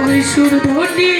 ওই সুর ধনী